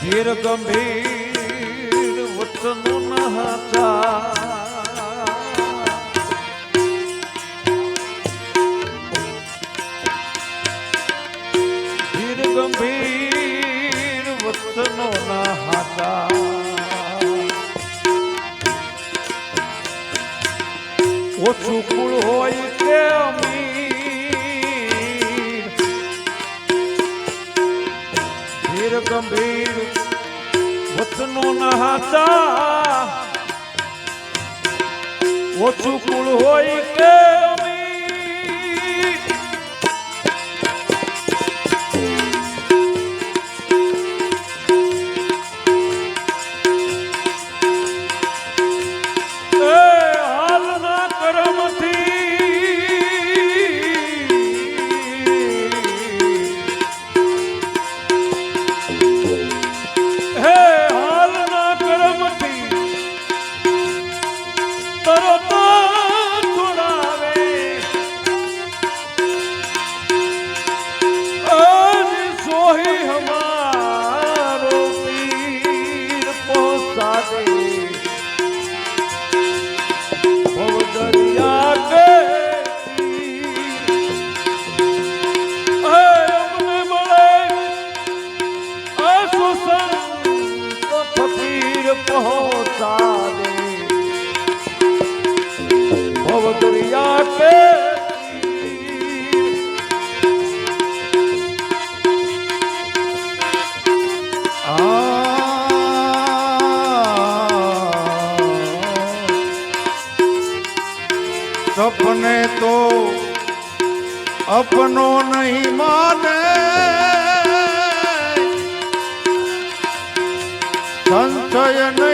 ધીર ગંભીર વચનો હતા ધીર ગંભીર વચનો હતા ઓછું કુળ હોય ગંભીર. વચનો નહાતા ઓછું કુળ હોય કે સોહી હમારો પીર પહોંચાડે ભવ દરિયા કે હે અમને મળે અસુસન તો સપને તો અપનો નહીં માને. સંશય નહીં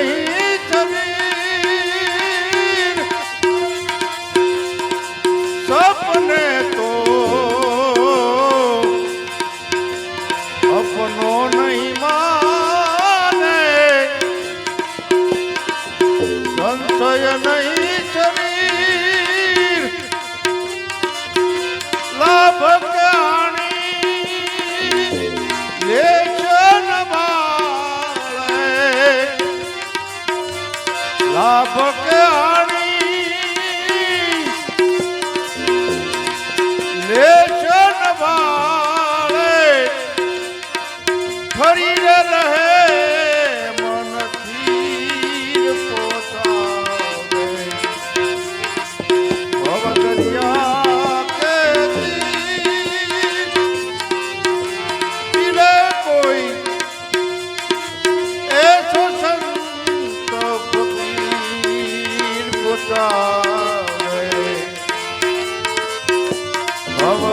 લાભ કહાણી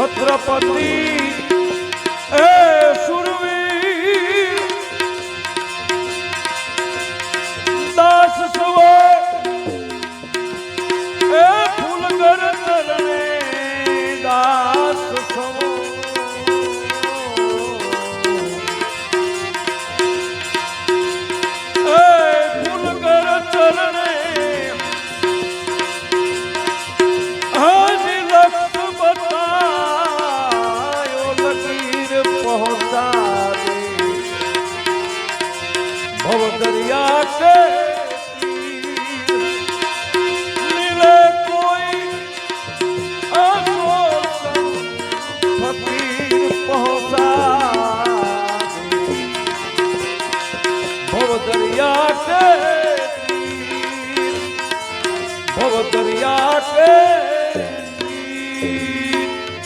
ছত্রপতি ભવ દરિયા કે